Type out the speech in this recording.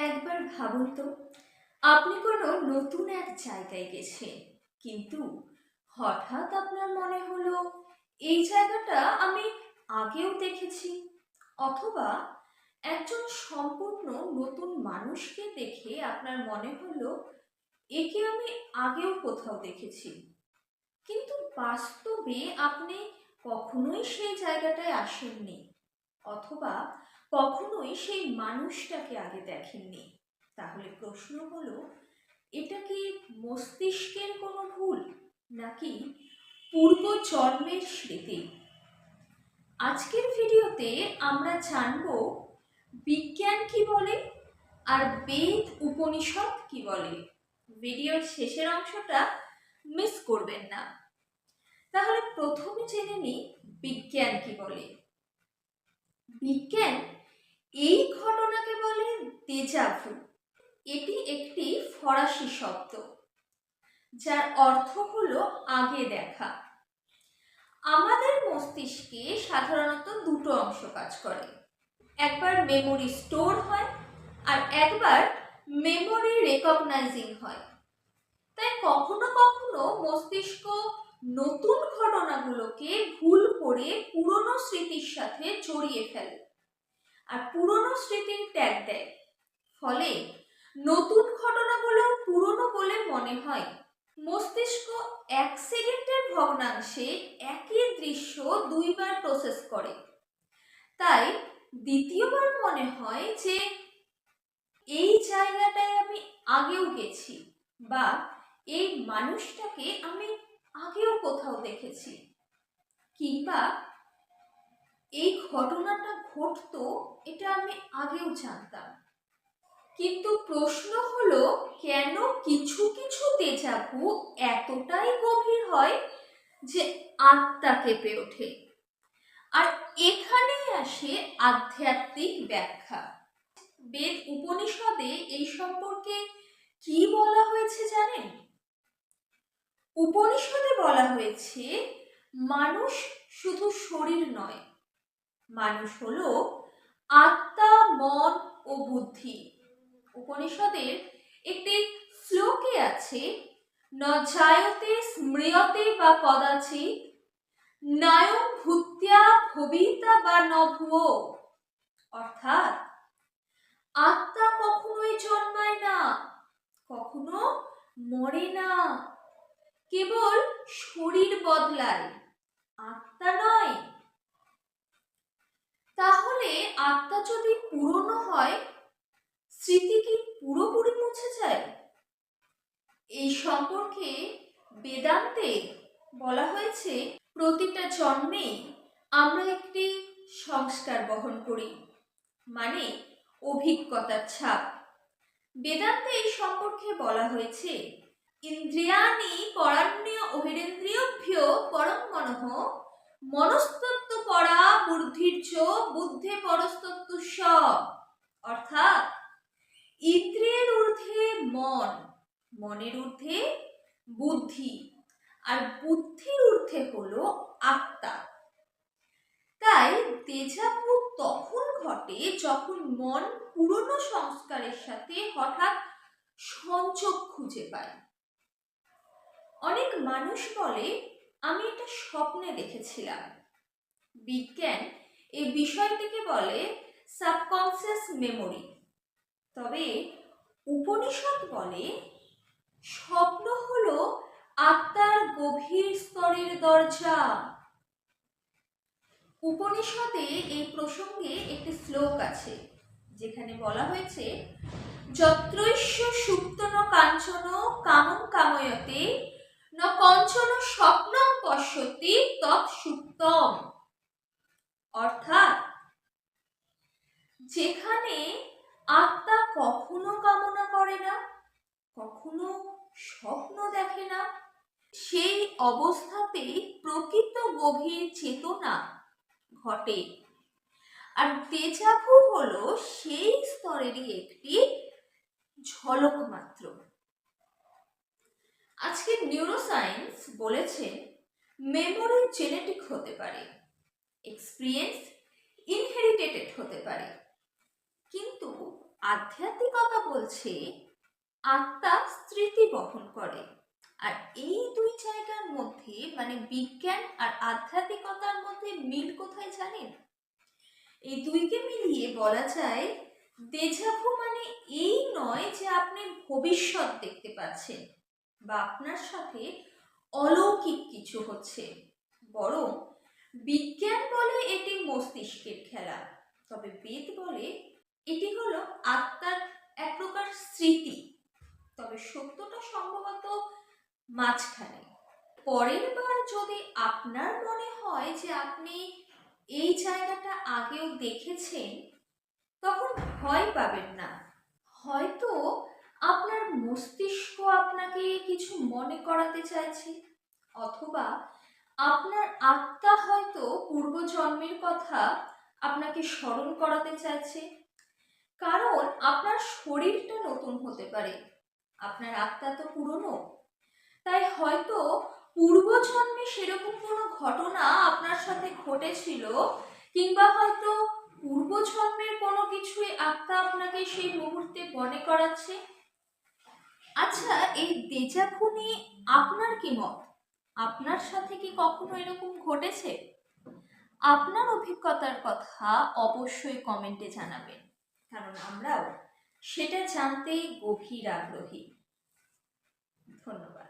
একবার ভাবুন তো, আপনি কোনো নতুন এক জায়গায় গেছেন, কিন্তু হঠাৎ আপনার মনে হলো, এই জায়গাটা আমি আগেও দেখেছি, অথবা একজন সম্পূর্ণ নতুন মানুষকে দেখে আপনার মনে হলো, একে আমি আগেও কোথাও দেখেছি। কিন্তু বাস্তবে আপনি কখনোই সেই জায়গাটায় আসেননি। অথবা কখনোই সেই মানুষটাকে আগে দেখেননি। তাহলে প্রশ্ন হলো, এটা কি মস্তিষ্কের কোনো ভুল, নাকি পূর্ব জন্মের স্মৃতি? আজকের ভিডিওতে আমরা জানব বিজ্ঞান কি বলে আর বেদ উপনিষদ কি বলে। ভিডিওর শেষের অংশটা মিস করবেন না। তাহলে প্রথমে জেনে নিই বিজ্ঞান কি বলে। বিজ্ঞান, এই ঘটনাকে বলে দেজাভু এটি একটি ফরাসি শব্দ, যার অর্থ হলো আগে দেখা। আমাদের মস্তিষ্কে সাধারণত দুটো অংশ কাজ করে, একবার মেমোরি স্টোর হয় আর একবার মেমোরি রেকগনাইজিং হয়। তাই কখনো কখনো মস্তিষ্ক নতুন ঘটনাগুলোকে ভুল করে পুরনো স্মৃতির সাথে জড়িয়ে ফেলে। আর পুরনো স্মৃতির ট্যাগ দেয়। ফলে নতুন ঘটনাগুলো পুরনো বলে মনে হয়। মস্তিষ্ক এক সেকেন্ডের ভগ্নাংশে একই দৃশ্য দুইবার প্রসেস করে। তাই দ্বিতীয়বার মনে হয় যে এই জায়গাটায় আমি আগেও গেছি বা এই মানুষটাকে আমি দেখেছি। কিংবা এই ঘটনাটা ঘটতো, এটা আমি আগেও জানতাম। কিন্তু প্রশ্ন হলো, কেন কিছু কিছু তেজাভু এতটাই গভীর হয় যে আত্মা কেঁপে ওঠে? আর এখানেই আসে আধ্যাত্মিক ব্যাখ্যা। বেদ উপনিষদে এই সম্পর্কে কি বলা হয়েছে জানেন? উপনিষদে বলা হয়েছে, মানুষ শুধু শরীর নয়। মানুষ হলো আত্মা, মন ও বুদ্ধি। উপনিষদের একটি শ্লোকে আছে, ন জায়তে স্মৃয়তে বা কদাচিৎ নায়ম ভূত্যা ভবিতা বা ন ভুয়ো অর্থাৎ, আত্মা কখনোই জন্মায় না, কখনো মরে না। কেবল শরীর বদলায়। আত্মা নয়। তাহলে আত্মা যদি পুরনো হয়, স্মৃতি কি পুরোপুরি মুছে যায়? এই সম্পর্কে বেদান্তে বলা হয়েছে, প্রতিটা জন্মে আমরা একটি সংস্কার বহন করি মানে অভিজ্ঞতার ছাপ। বেদান্তে এই সম্পর্কে বলা হয়েছে ইন্দ্রিয়ানি পরাণ্য অহিরেন্দ্রিয়ভ্য পরম মনঃ মনস্তত্ব পরা বুদ্ধির্য বুদ্ধে পরস্তত্ব স অর্থাৎ ইন্দ্রিয়ের ঊর্ধ্বে মন, মনের ঊর্ধ্বে বুদ্ধি, আর বুদ্ধির ঊর্ধ্বে হলো আত্মা। তাই তেজাভু তখন ঘটে যখন মন পুরনো সংস্কারের সাথে হঠাৎ সংযোগ খুঁজে পায়। অনেক মানুষ বলে, আমি এটা স্বপ্নে দেখেছিলাম। বিজ্ঞান এই বিষয়টিকে বলে সাবকনসিয়াস মেমোরি তবে উপনিষদ বলে, স্বপ্ন হলো আত্মার গভীর স্তরের দরজা। উপনিষদে এই প্রসঙ্গে একটি শ্লোক আছে, যেখানে বলা হয়েছে যত্রৈশ্য সুপ্তন কাঞ্চন কামং কাময়তে ন কঞ্চন স্বপ্নং পশ্যতি তৎ সুপ্তম। অর্থাৎ, যেখানে আত্মা কখনো কামনা করে না, কখনো স্বপ্ন দেখে না, সেই অবস্থাতেই প্রকৃত গভীর চেতনা ঘটে। আর তেজাভু হলো সেই স্তরেরই একটি ঝলক মাত্র। আজকে নিউরোসায়েন্স বলেছে মেমোরি জেনেটিক হতে পারে এক্সপিরিয়েন্স ইনহেরিটেটেড হতে পারে। কিন্তু আধ্যাত্মিকতা বলছে আত্মা স্মৃতি বহন করে। আর এই দুই জায়গার মধ্যে মানে বিজ্ঞান আর আধ্যাত্মিকতার মধ্যে মিল কোথায় জানেন? এই দুইকে মিলিয়ে বলা যায় দেজাভু মানে এই নয় যে আপনি ভবিষ্যৎ দেখতে পাচ্ছেন। বা আপনার সাথে অলৌকিক কিছু হচ্ছে। বরং বিজ্ঞান বলে এটি মস্তিষ্কের খেলা, তবে বেদ বলে এটি হলো আত্মার এক প্রকার স্মৃতি। তবে সত্যটা সম্ভবত মাঝখানে। পরের বার যদি আপনার মনে হয় যে আপনি এই জায়গাটা আগেও দেখেছেন, তখন ভয় পাবেন না। হয়তো আপনার মস্তিষ্ক কিছু মনে করাতে চাইছি, অথবা আপনার আত্মা হয়তো পূর্বজন্মের কথা আপনাকে স্মরণ করাতে চাইছে। কারণ আপনার শরীরটা নতুন হতে পারে, আপনার আত্মা তো পুরনো। তাই হয়তো পূর্বজন্মে সেরকম কোনো ঘটনা আপনার সাথে ঘটেছিল, কিংবা হয়তো পূর্বজন্মের কোনো কিছুই আত্মা আপনাকে সেই মুহূর্তে মনে করাচ্ছে। আচ্ছা এই দেজাভু নিয়ে আপনার কি মত? আপনার সাথে কি কখনো এরকম ঘটেছে? আপনার অভিজ্ঞতার কথা অবশ্যই কমেন্টে জানাবেন। কারণ আমরাও সেটা জানতেই গভীর আগ্রহী। ধন্যবাদ।